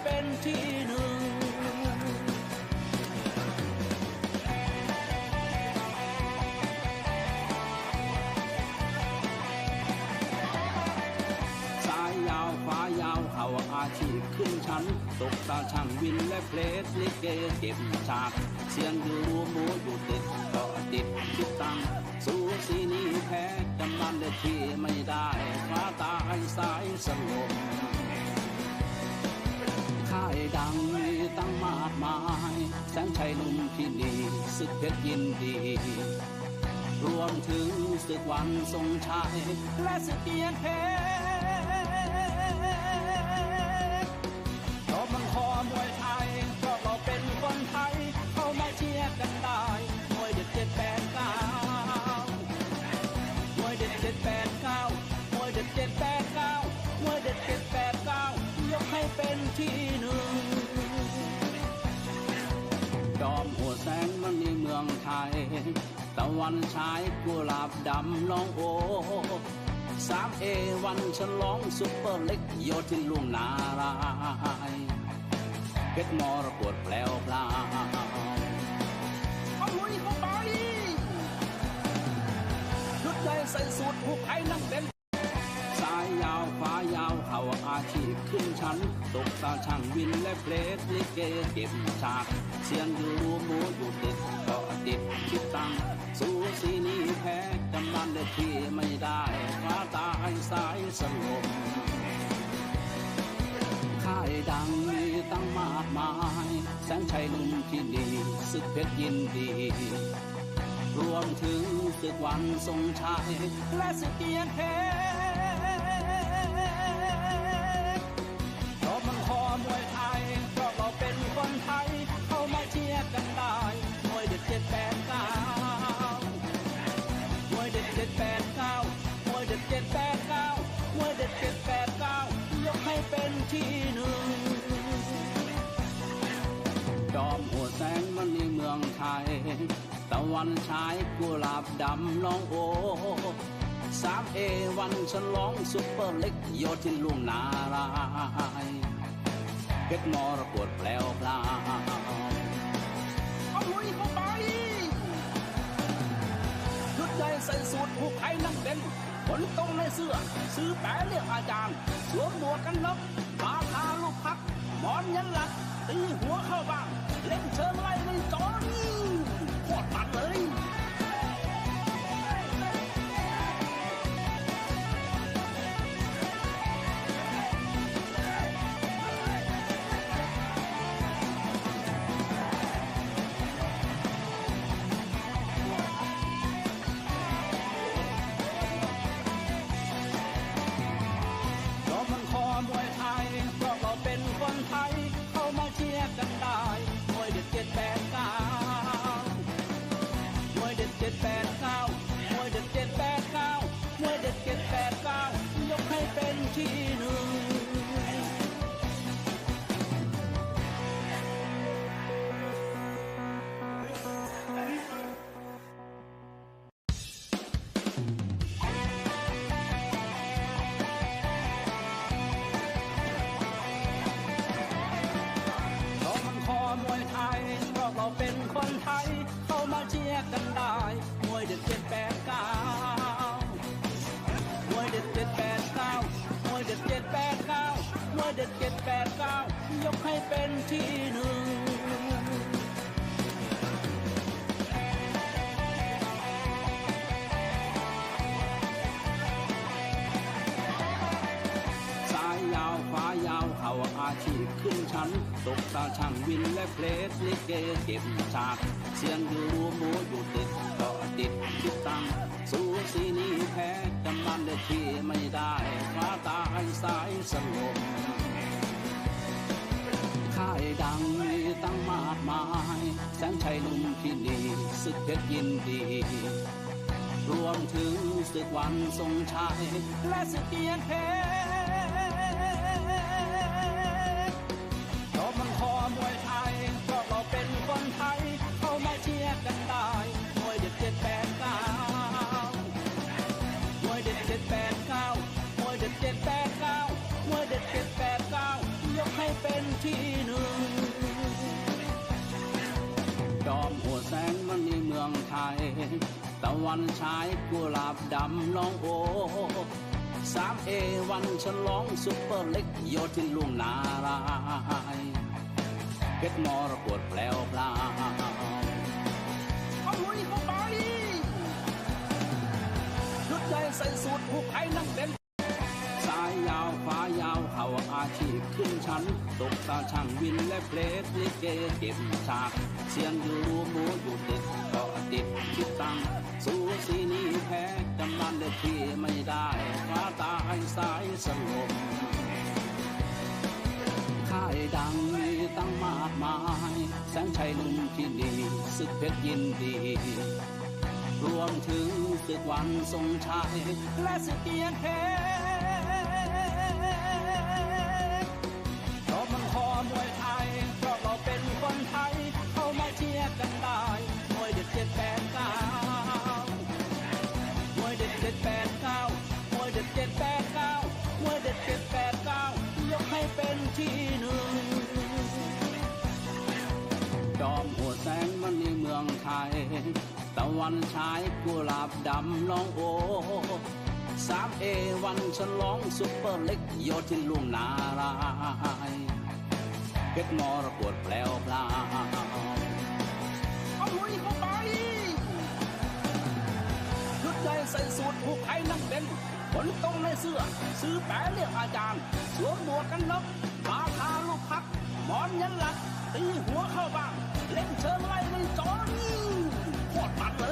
เป็นที่หนึ่งสายยาวขวายาวเขาอาชีพขึ้นชั้น ตกตาช่างวินและเพลสลิเกเก็บฉาก เสียงอยู่รวมหมูอยู่ติดก็ติดคิดตังสูสีนี้แพ้จำมันได้ที่ไม่ได้ฟ้าตายสายสลบ ค่ายดังมีตั้งมากมาย แสงชัยนุ่มที่นี่สึกเพชรยินดี รวมถึงสึกวันทรงชัย และสึกเกียรติเพชร วันฉายกุหลาบดำน้องโอสามเอวันฉลองซุปเปอร์เล็กโยทินลุงนารายณ์เพชรมรกตแปลวพลาวเอาลุยเข้าไปชุดใจใส่สูตรผู้ไทยนั่งเด่นสายยาวขวายาวเขาอาชีพขึ้นชั้น ตกตาช่างวินและเพลสลิเกเก็บฉาก เสียงอยู่รวมหมูอยู่ติดก็ติดคิดตังสู ที่ไม่ได้ฟ้าตายสายสลบค่ายดังมีตั้งมากมาย แสงชัยหนุ่มที่นี่สึกเพชรยินดี รวมถึงสึกวันทรงชัยและสึกเกียรติ วันฉายกุหลาบดำน้องโอสามเอวันฉลองซุปเปอร์เล็กโยทินลุงนารายเพชรมรกตแปลวพลาวเอาลุยเข้าไปชุดใหญ่ใส่สูตรผูกไทยนั่งเด่นขนตรงในเสื้อ ซื้อแปะเรียกอาจารย์สวมหมวกกันน็อกบาทาลูกพัก หมอนยันหลักตีหัวเข้าบ้าง เล่นเชิงไล่ในจอนี่ โคต ขาอาชีพขึ้นชั้นตกตาช่างวินและเพลสลิเกเก็บฉาก เสียงอยู่รวมหมูอยู่ติดก็ติดคิดตังสู้สีนี้แพ้จำมันได้ที่ไม่ได้ฟ้าตสายสลบค่ายดังมีตั้งมากมาย แสงชัยลุมพินีศึกเพชรยินดีรวมถึงศึกวันทรงชัยและศึกเกียรติเพชร ทยตะวันฉายกุหลาบดำน้องโอสามเอวันฉลองซุปเปอร์เล็กโยทินลุงนารายเพชรมรกตแปลวพลาเอาลุยเข้าไปชุดใหญ่ใส่สูตรผู้ไทยนั่งเด่นสายยาวขวายาวเขาอาชีพขึ้นชั้น ตกตาช่างวินและเพลสลิเกเก็บฉาก เสียงอยู่หมูอยู่ติดก็ ติดคิดตังสู้สีนี้แพ้จำมันเด็ดที่ไม่ได้ฟ้าตายสายสลบค่ายดังมีตั้งมากมาย แสงชัยลุมที่ดีศึกเพชรยินดี รวมถึงศึกวันทรงชัยและศึกเกียรติเพชร วันฉายกุหลาบดำน้องโอสามเอวันฉลองซุปเปอร์เล็กโยทินลุงนารายเพชรมรกตแปลวพลาวเอาลุยเข้าไปชุดใหญ่ใส่สูตรผู้ไทยนั่งเด่นขนตรงในเสื้อ ซื้อแปะเรียกอาจารย์สวมหมวกกันน็อกมาทาลูกพัก หมอนยันหลักตีหัวเข้าบ้าง เล่นเชิงไล่ในจอนี่โคตรมันเลย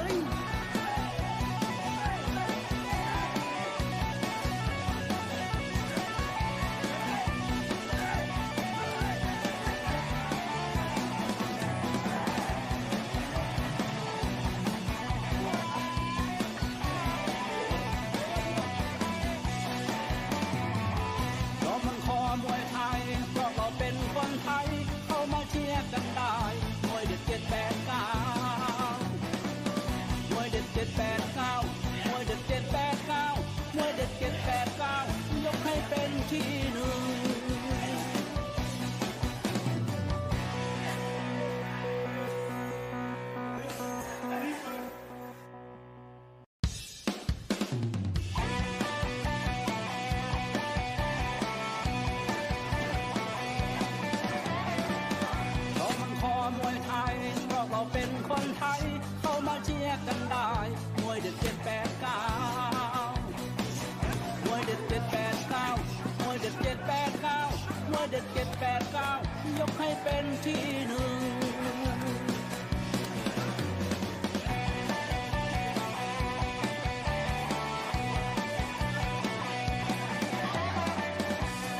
เด็ดเจ็ดแปดเก้ายกให้เป็นที่หนึ่ง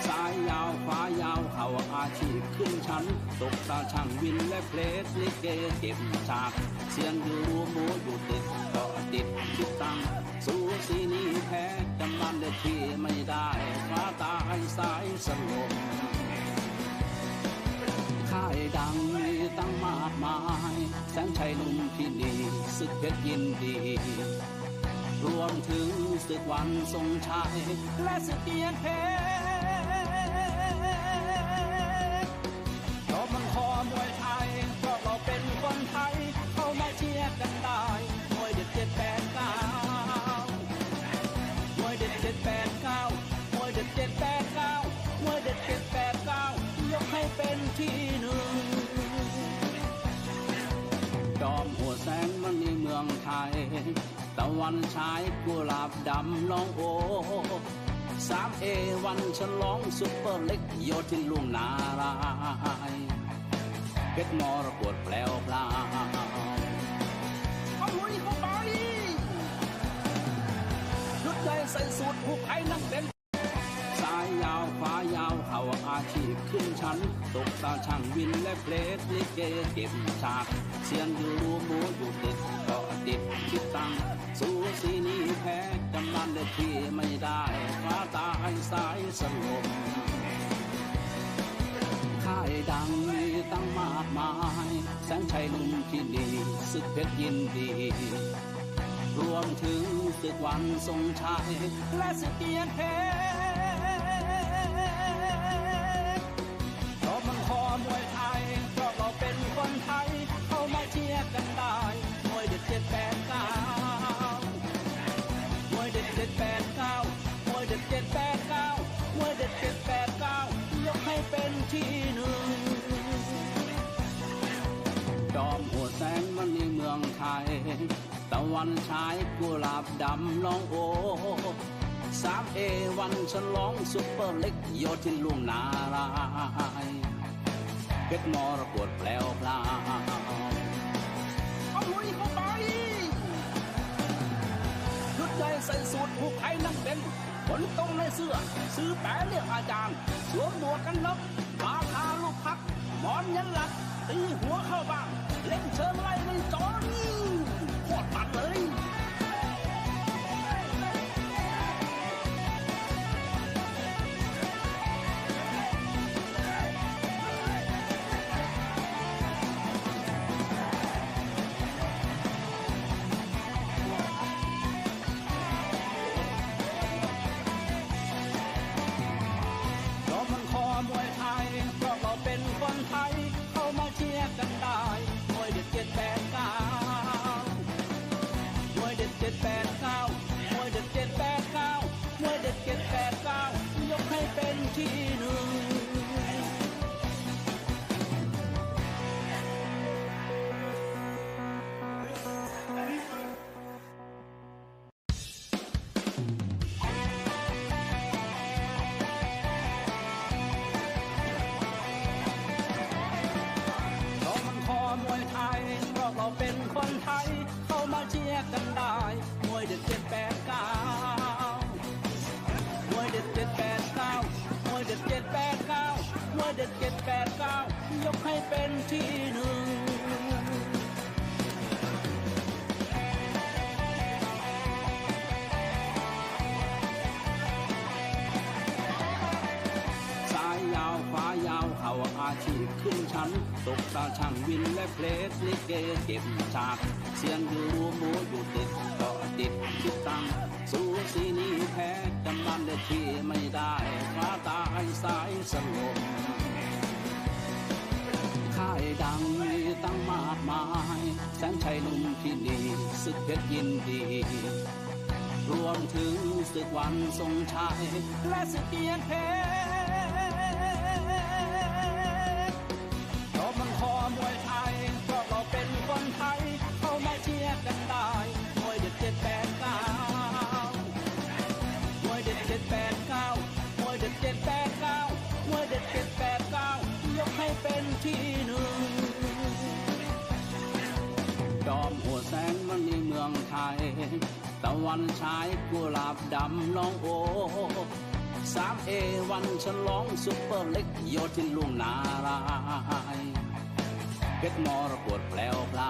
สายยาวขวายาวเขาอาชีพขึ้นชั้น ตกตาช่างวินและเพลสลิเกเก็บฉาก เสียงอยู่หมูอยู่ติดก็ติดคิดตั้งสู้สีนี้แพ้จำมันเด็ดที่ไม่ได้ฟ้าตายสายสลบ ได้ดังมีตั้งมากมาย แสงชัยลุมพินีสึกเพชรยินดี รวมถึงศึกวันทรงชัย และสึกเกียรติเพชร วันฉายกุหลาบดำน้องโอสามเอวันฉลองซุปเปอร์เล็กโยทินลุงนารายเพชรมรกตแปลวพลาวเอาลุยเข้าไปชุดใหญ่ใส่สูตรผู้ไทยนั่งเด่นสายยขึ้นชั้น ตกตาช่างวินและเพลสลิเกเก็บฉาก เสียงอยู่หมูอยู่ติด ติดคิดตังสูสีนี้แพ้กำนันเด็ดที่ไม่ได้ฟ้าตายสายสลบค่ายดังมีตั้งมากมาย แสงชัยหนุ่มที่ดีสึกเพชรยินดี รวมถึงศึกวันทรงชัยและสึกเกียรติเพช วันฉายกุหลาบดำน้องโอสามเอวันฉลองซุปเปอร์เล็กโยทินลุงนารายเพชรมรกตแปลวพลาเอาลุยเข้าไปชุดใหญ่ใส่สูตรผูกไทยนั่งเป็นขนตรงในเสื้อ ซื้อแปะเรียกอาจารย์สวมหมวกกันน็อกมาทาลูกพัก หมอนยันหลักตีหัวเข้าบ้าง เล่นเชิญไล่ในจอนี่ ขึ้นชั้น ตกตาช่างวินและเพลสลิเกเก็บฉาก เสียงอยู่หมูอยู่ติดก็ติดคิดตังสู้สีนี้แพ้กำนันเด็ดที่ไม่ได้ฟ้าตายสายสลบค่ายดังมีตั้งมากมาย แสงชัยหนุ่มที่ดีสึกเพชรยินดีรวมถึงศึกวันทรงชัยและศึกเกียรติเพชร แสงมันในเมืองไทย ตะวันฉายกุหลาบดำน้องโอสามเอวันฉลองซุปเปอร์เล็กโยทินลุงนารายเพชรมรกตแปลวพลา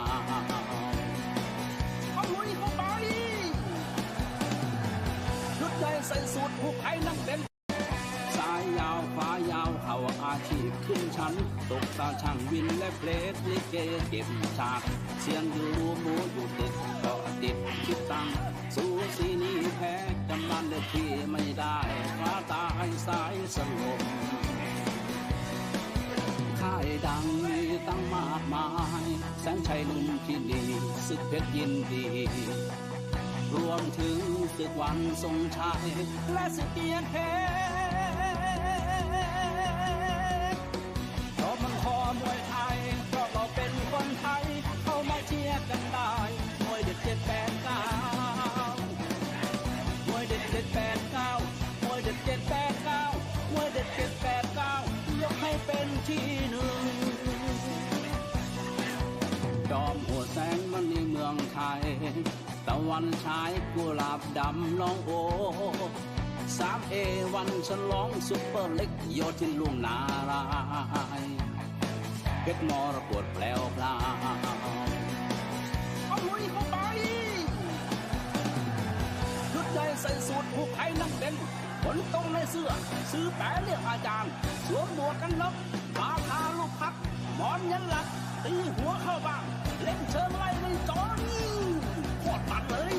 เอาลุยเข้าไปชุดใหญ่ใส่สูตรผูกไทยนั่งเด่นายยาวขวายาวเขาอาชีพขึ้นชั้น ตกตาช่างวินและเพลสลิเกเก็บฉากเสียงอยู่หมูอยู่ติดก็ติดคิดตังสูสีนี้แพ้กำนันเด็ดที่ไม่ได้ฟ้าตายสายสลบค่ายดังมีตั้งมากมาย แสงชัยหนุ่มที่ดีสึกเพชรยินดี รวมถึงศึกวันทรงชัยและสึกเกียรติเพชร องไทยตะวันฉายกุหลาบดำน้องโอสามเอวันฉลองซุปเปอร์เล็กโยทินลุงนารายเพชรมรกตแปลวพลาวเอาลุยเข้าไปชุดใหญ่ใส่สูตรผูกไทยนั่งเด่นขนตรงในเสื้อ ซื้อแปะเรียกอาจารย์สวมหมวกกันน็อกมาทาลูกพักหมอนยันหลักตีหัวเข้าบ้าง เล่นเชิญไล่ในจอนี่โคตรมันเลย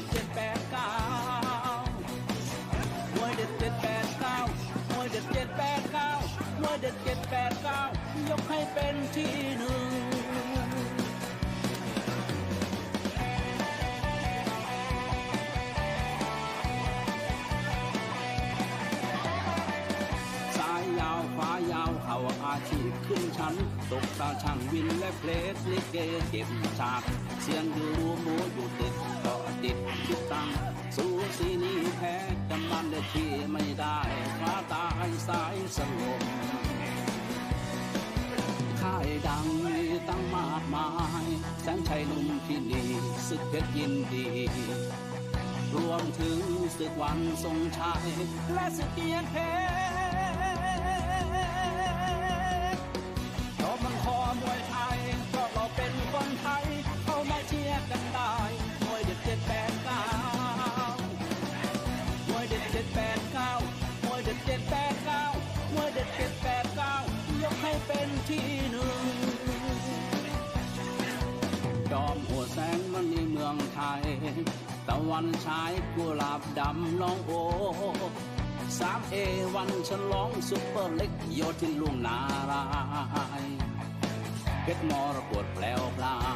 ด็ดเจ็ดแปดเก้ามวยเด็ดเจ็ดแปดเก้ามวยเด็ดเจ็ดแปดเก้ามวยเด็ดเจ็ดแปดเก้ายกให้เป็นที่หนึ่งสายยาวขวายาวเขาอาชีพขึ้นชั้น ตกตาช่างวินและเพลสลิเกเก็บฉาก เสียงอยู่หมูอยู่ติดก็ ติดคิดตังสูสีนี้แพ้จำมันได้ที่ไม่ได้ฟ้าตายสายสลบค่ายดังมีตั้งมากมายแสงชัยหนุ่มที่นี่สึกเพชรยินดี รวมถึงศึกวันทรงชัยและศึกเกียรติเพชร วันฉายกุหลาบดำน้องโอสามเอวันฉลองซุปเปอร์เล็กโยทินลุงนารายณ์เพชรมรกตแปลวพลาว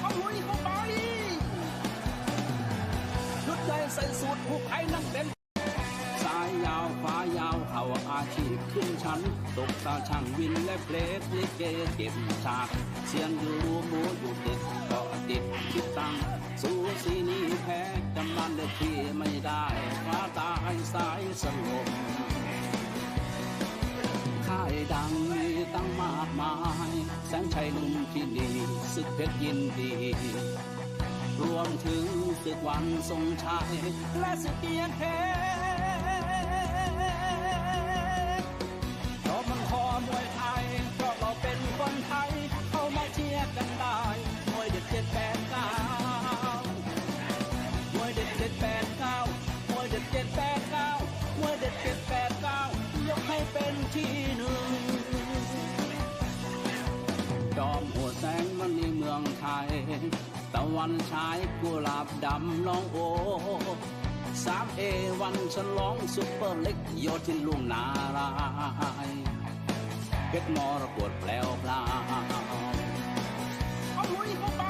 เอาลุยเข้าไปชุดใหญ่ใส่สูตรผูกไทยนั่งเด่นสายยาวขวายาวเขาอาชีพขึ้นชั้น ตกตาช่างวินและเพลสลิเกเก็บฉาก เสียงอยู่หมูอยู่ติด ก็ติดคิดตังสู้สีนี้แพ้จำมันได้ที่ไม่ได้ฟ้าตายสายสลบค่ายดังมีตั้งมากมาย แสงชัยหนุ่มที่นี่สึกเพชรยินดี รวมถึงศึกวันทรงชัยและศึกเกียรติเพชร วันฉายกุหลาบดำน้องโอสามเอวันฉลองซุปเปอร์เล็กโยทินลุงนารายเพชรมรกตแปลวพลาเอาลุยเข้าไป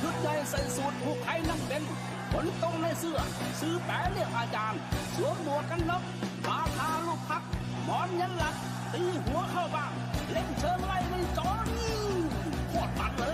ชุดใหญ่ใส่สูตรผูกไทยนั่งเด่นขนตรงในเสื้อ ซื้อแปะเรียกอาจารย์ สวมหมวกกันน็อกมาทาลูกพัก หมอนยันหลัก ตีหัวเข้าบ้าง เล่นเชิงไล่ในจอนี่โคตรมันเลย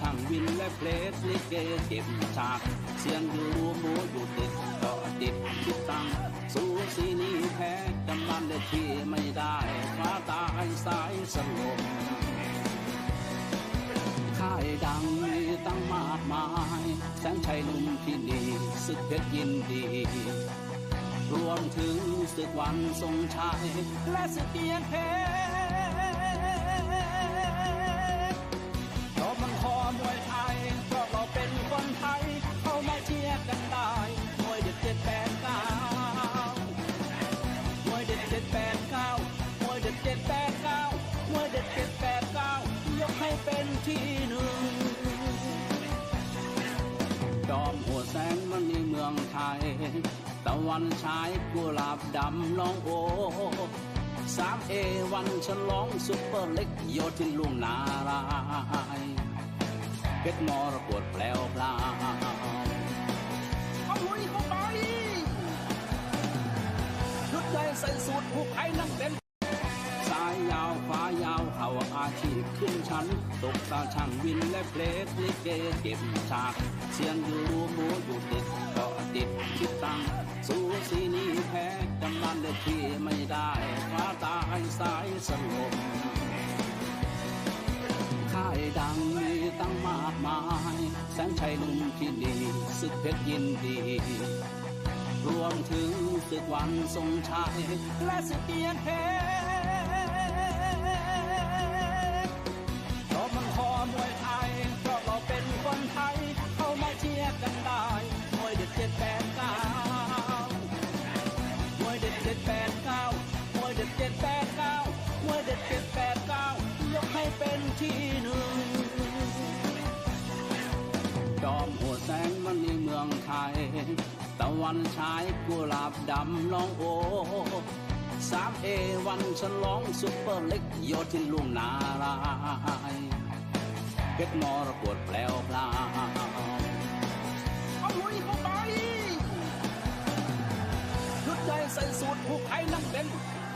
ช่างวินและเพลสลิเกเก็บฉาก เสียงอยู่หมูอยู่ติดก็ติดคิดตังสู้สีนี้แพ้จำนันได้ที่ไม่ได้ฟ้าตายสายสลบค่ายดังมีตั้งมากมาย แสงชัยหนุ่มที่นี่สึกเพชรยินดีรวมถึงศึกวันทรงชัยและศึกเกียรติเพชร วันฉายกุหลาบดำน้องโอสามเอวันฉลองซุปเปอร์เล็กโยทินลุงนารายเพชรมรกตแปลวพลาเอาลุยเข้าไปชุดใหญ่ใส่สูตรผู้ไทยนั่งเด่นสายยาวขวายาวเขาอาชีพขึ้นชั้น ตกตาช่างวินและเพลสลิเกเก็บฉาก เสียงอยู่หมูอยู่ติดก็ ติดคิดตังสู้สีนี้แพ้จำนันได้ที่ไม่ได้ฟ้าตายสายสลบค่ายดังมีตั้งมากมาย แสงชัยหนุ่มที่ดีสึกเพชรยินดี รวมถึงศึกวันทรงชัยและศึกเกียรติเพชร ตะวันฉายกุหลาบดำน้องโอสามเอวันฉลองซุปเปอร์เล็กโยทินลุงนารายเพชรมรกตแปลวพลาวเอาลุยเข้าไปชุดใหญ่ใส่สูตรผูกไทยนั่งเป็น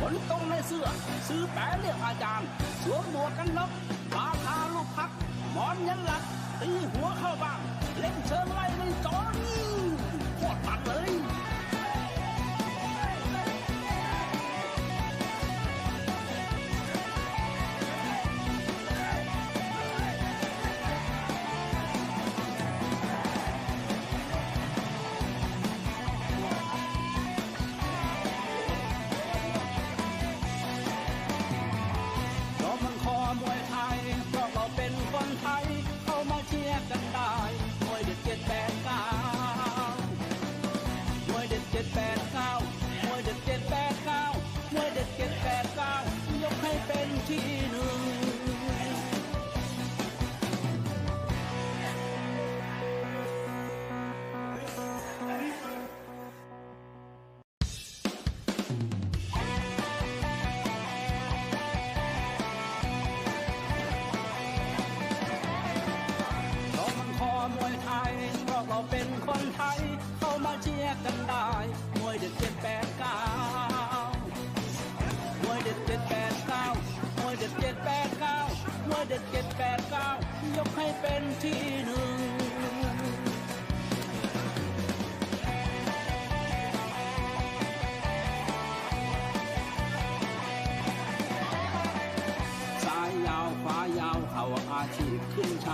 ขนตรงในเสื้อ ซื้อแปะเรียกอาจารย์สวมหมวกกันน็อกปาคาลูกพักหมอนยันหลักตีหัวเข้าบ้าง เล่นเชิงไล่ในจอนี่โคตรมันเลย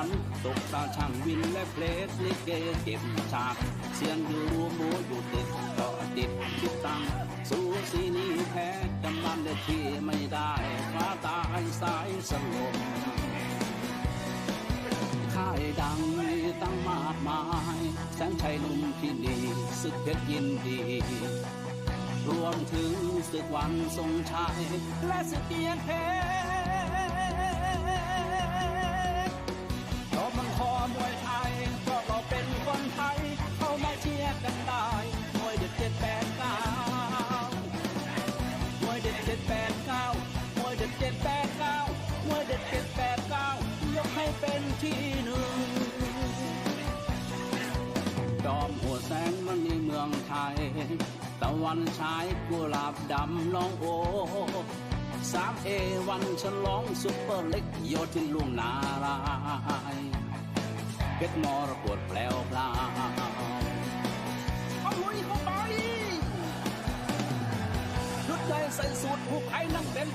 นั้นตกตาช่างวินและเพลสลิเกเก็บฉาก เสียงอยู่หมูอยู่ติดก็ติดคิดตังสูสีนี้แพ้จำนันได้ที่ไม่ได้ฟ้าตายสายสลบค่ายดังมีตั้งมากมายแสงชัยหนุ่มที่นี่สึกเพชรยินดีรวมถึงศึกวันทรงชัยและศึกเกียรติเพช วันฉายกุหลาบดำน้องโอสามเอวันฉลองซุปเปอร์เล็กโยทินลุงนารายเพชรมรกตแปลวพลาวเอาลุยเข้าไปชุดใหญ่ใส่สูตรผู้ใครนั่งเด่น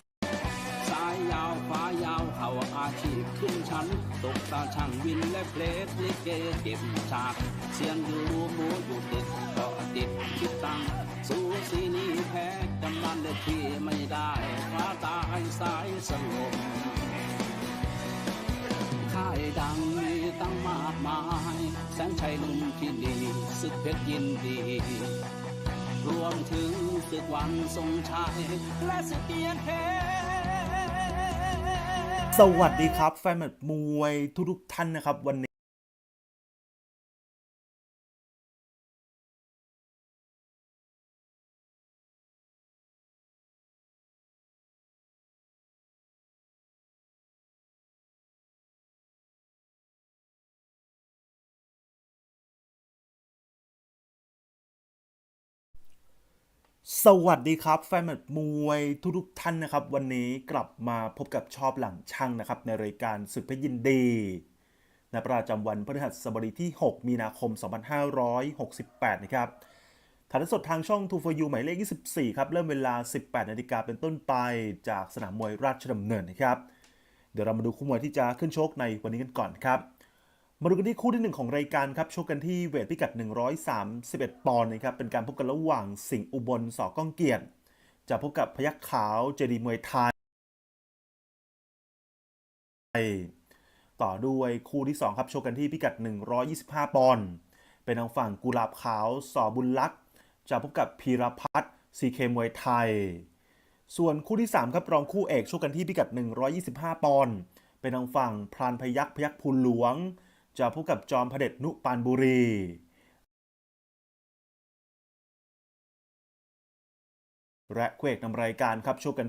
สายยาวฟ้ายาวเขาอาชีพขึ้นชั้น ตกตาช่างวินและเพลสลิเกเก็บฉาก เสียงอยู่รูมูอยู่ติดก็ ติดคิดตังสูสีนี้แพ้กำนันเลยที่ไม่ได้ฟ้าตายสายสลบค่ายดังมีตั้งมากมาย แสงชัยหนุ่มที่ดีสึกเพชรยินดี รวมถึงศึกวันทรงชัย และศึกเกียรติเพชรสวัสดีครับ แฟนมตช์มวยทุกๆท่านนะครับวันนี้ สวัสดีครับแฟนมตช์มวยทุกๆท่านนะครับ วันนี้กลับมาพบกับชอบหลังช่างนะครับ ในรายการศึกเพยินดีในประจำวันพฤหัสบดีที่ 6 มีนาคม 2568 นะครับถ่ายทอดสดทางช่อง2 for you หมายเลข 24 ครับ เริ่มเวลา 18 นาฬิกาเป็นต้นไปจากสนามมวยราชดำเนินนะครับ เดี๋ยวเรามาดูคู่มวยที่จะขึ้นชกในวันนี้กันก่อนครับ มาดูกันที่คู่ที่ 1 ของรายการครับชกกันที่เวทพิกัด 131 ปอนด์นะครับเป็นการพบกันระหว่างสิงห์อุบลสอก้องเกียรติ จะพบกับพยัคฆ์ขาวเจดีมวยไทย ต่อด้วยคู่ที่ 2 ครับชกกันที่พิกัด 125 ปอนด์เป็นทางฝั่งกุหลาบขาวสอบุญลักษณ์จะพบกับพีรพัฒน์ซีเคมวยไทย ส่วนคู่ที่ 3 ครับรองคู่เอกชกกันที่พิกัด 125 ปอนด์เป็นทางฝั่งพรานพยักพยักพูลหลวง จะพบกับจอมพระเด็จนุปานบุรีและเควกนำรายการครับชกกัน